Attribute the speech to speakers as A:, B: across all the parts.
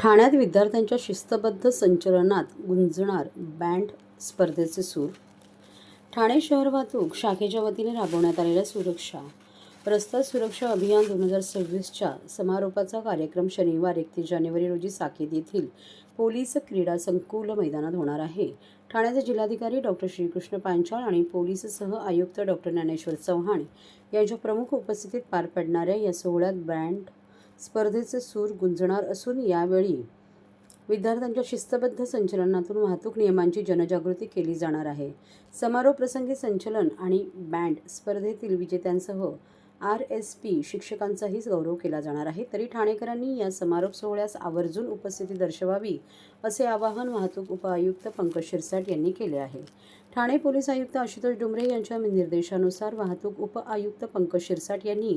A: ठाण्यात विद्यार्थ्यांच्या शिस्तबद्ध संचलनात गुंजणार बँड स्पर्धेचे सूर. ठाणे शहर वाहतूक शाखेच्या वतीने राबवण्यात आलेल्या सुरक्षा रस्ता सुरक्षा अभियान दोन हजार सव्वीसच्या समारोपाचा कार्यक्रम शनिवार एकतीस जानेवारी रोजी साकेत येथील पोलीस क्रीडा संकुल मैदानात होणार आहे. ठाण्याचे जिल्हाधिकारी डॉक्टर श्रीकृष्ण पांचाळ आणि पोलीस सह आयुक्त डॉक्टर ज्ञानेश्वर चव्हाण यांच्या प्रमुख उपस्थितीत पार पडणाऱ्या या सोहळ्यात बँड स्पर्धेचे सूर गुंजणार असून यावेळी विद्यार्थ्यांच्या शिस्तबद्ध संचलनातून वाहतूक नियमांची जनजागृती केली जाणार आहे. समारोप प्रसंगी संचलन आणि बँड स्पर्धेतील विजेत्यांसह आर एस पी शिक्षकांचाही गौरव केला जाणार आहे. तरी ठाणेकरांनी या समारोप सोहळ्यास आवर्जून उपस्थिती दर्शवावी असे आवाहन वाहतूक उपआयुक्त पंकज शिरसाट यांनी केले आहे. ठाणे पोलीस आयुक्त आशुतोष डुमरे यांच्या निर्देशानुसार वाहतूक उपआयुक्त पंकज शिरसाट यांनी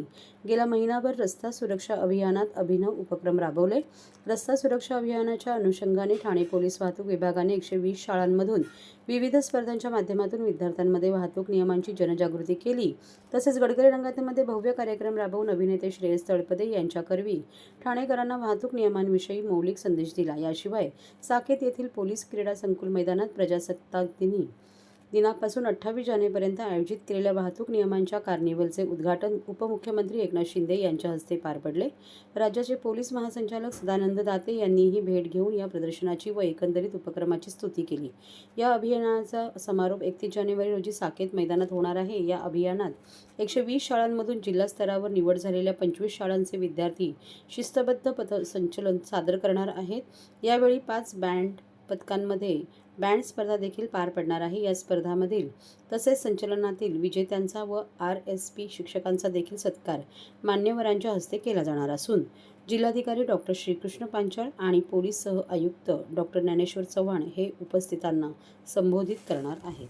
A: गेल्या महिनाभर रस्ता सुरक्षा अभियानात अभिनव उपक्रम राबवले. रस्ता सुरक्षा अभियानाच्या अनुषंगाने ठाणे पोलीस वाहतूक विभागाने एकशे वीस शाळांमधून विविध स्पर्धांच्या माध्यमातून विद्यार्थ्यांमध्ये वाहतूक नियमांची जनजागृती केली. तसेच गडकरी रंगातीमध्ये भव्य कार्यक्रम राबवून अभिनेते श्रेयस तळपदे यांच्याकरवी ठाणेकरांना वाहतूक नियमांविषयी मौलिक संदेश दिला. याशिवाय साकेत येथील पोलीस क्रीडा संकुल मैदानात प्रजासत्ताक दिनी दिनापासून अठ्ठावीस जानेपर्यंत आयोजित केलेल्या वाहतूक नियमांच्या कार्निवलचे उद्घाटन उपमुख्यमंत्री एकनाथ शिंदे यांच्या हस्ते पार पडले. राज्याचे पोलीस महासंचालक सदानंद दाते यांनीही भेट घेऊन या प्रदर्शनाची व एकंदरीत उपक्रमाची स्तुती केली. या अभियानाचा समारोप एकतीस जानेवारी रोजी साकेत मैदानात होणार आहे. या अभियानात एकशे वीस शाळांमधून जिल्हा स्तरावर निवड झालेल्या पंचवीस शाळांचे विद्यार्थी शिस्तबद्ध पथ संचलन सादर करणार आहेत. यावेळी पाच बँड पथकांमध्ये बँड स्पर्धा देखील पार पडणार आहे या स्पर्धामधील. तसेच संचलनातील विजेत्यांचा व आर एस पी शिक्षकांचा देखील सत्कार मान्यवरांच्या हस्ते केला जाणार असून जिल्हाधिकारी डॉक्टर श्रीकृष्ण पांचाळ आणि पोलीस सह आयुक्त डॉक्टर ज्ञानेश्वर चव्हाण हे उपस्थितांना संबोधित करणार आहेत.